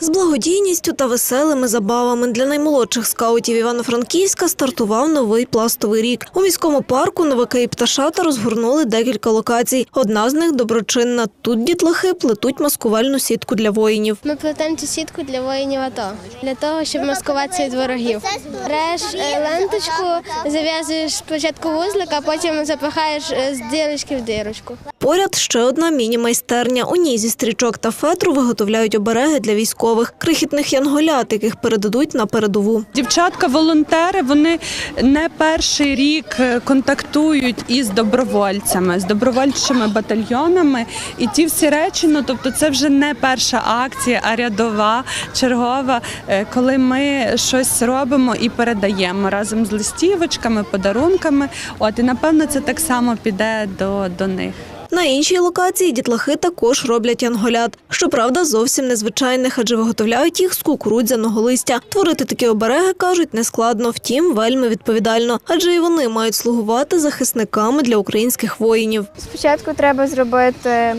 З благодійністю та веселими забавами для наймолодших скаутів Івано-Франківська стартував новий пластовий рік. У міському парку новаки і пташата розгорнули декілька локацій. Одна з них доброчинна. Тут дітлахи плетуть маскувальну сітку для воїнів. Ми плетемо цю сітку для воїнів АТО, для того, щоб маскуватися від ворогів. Береш е, ленточку, зав'язуєш спочатку вузлик, а потім запихаєш е, з дірочки в дирочку. Поряд ще одна міні-майстерня. У ній зі стрічок та фетру виготовляють обереги для військових, крихітних янголят, яких передадуть на передову. Дівчатка-волонтери вони не перший рік е, контактують із добровольцями, з добровольчими батальйонами. І ті всі речі, ну тобто, це вже не перша акція, а рядова, чергова, е, коли ми щось робимо і передаємо разом з листівочками, подарунками. От і напевно це так само піде до, до них. На іншій локації дітлахи також роблять янголят. Щоправда, зовсім незвичайних, адже виготовляють їх з кукурудзяного листя. Творити такі обереги, кажуть, нескладно, втім, вельми відповідально, адже і вони мають слугувати захисниками для українських воїнів. Спочатку треба зробити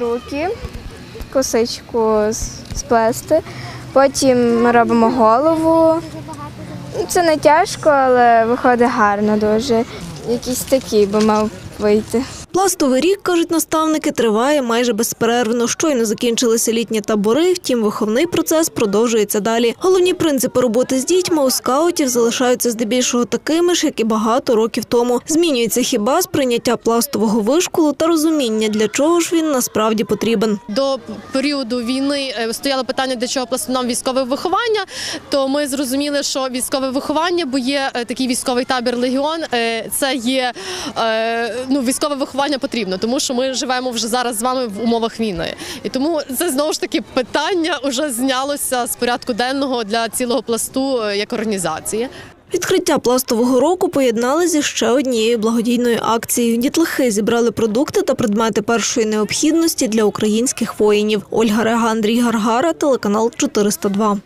руки, косичку сплести, потім ми робимо голову. Це не тяжко, але виходить гарно дуже. Якийсь такий би мав вийти. Пластовий рік, кажуть наставники, триває майже безперервно. Щойно закінчилися літні табори, втім, виховний процес продовжується далі. Головні принципи роботи з дітьми у скаутів залишаються здебільшого такими ж, як і багато років тому. Змінюється хіба сприйняття пластового вишколу та розуміння, для чого ж він насправді потрібен. до періоду війни е, стояло питання, для чого пластунам військове виховання. То ми зрозуміли, що військове виховання, бо є е, такий військовий табір Легіон. е, Це є ну військове виховання потрібно, тому що ми живемо вже зараз з вами в умовах війни. І тому це знову ж таки питання вже знялося з порядку денного для цілого пласту е, як організації. Відкриття пластового року поєднали зі ще однією благодійною акцією. Дітлахи зібрали продукти та предмети першої необхідності для українських воїнів. Ольга Рега, Андрій Гаргара, телеканал 402.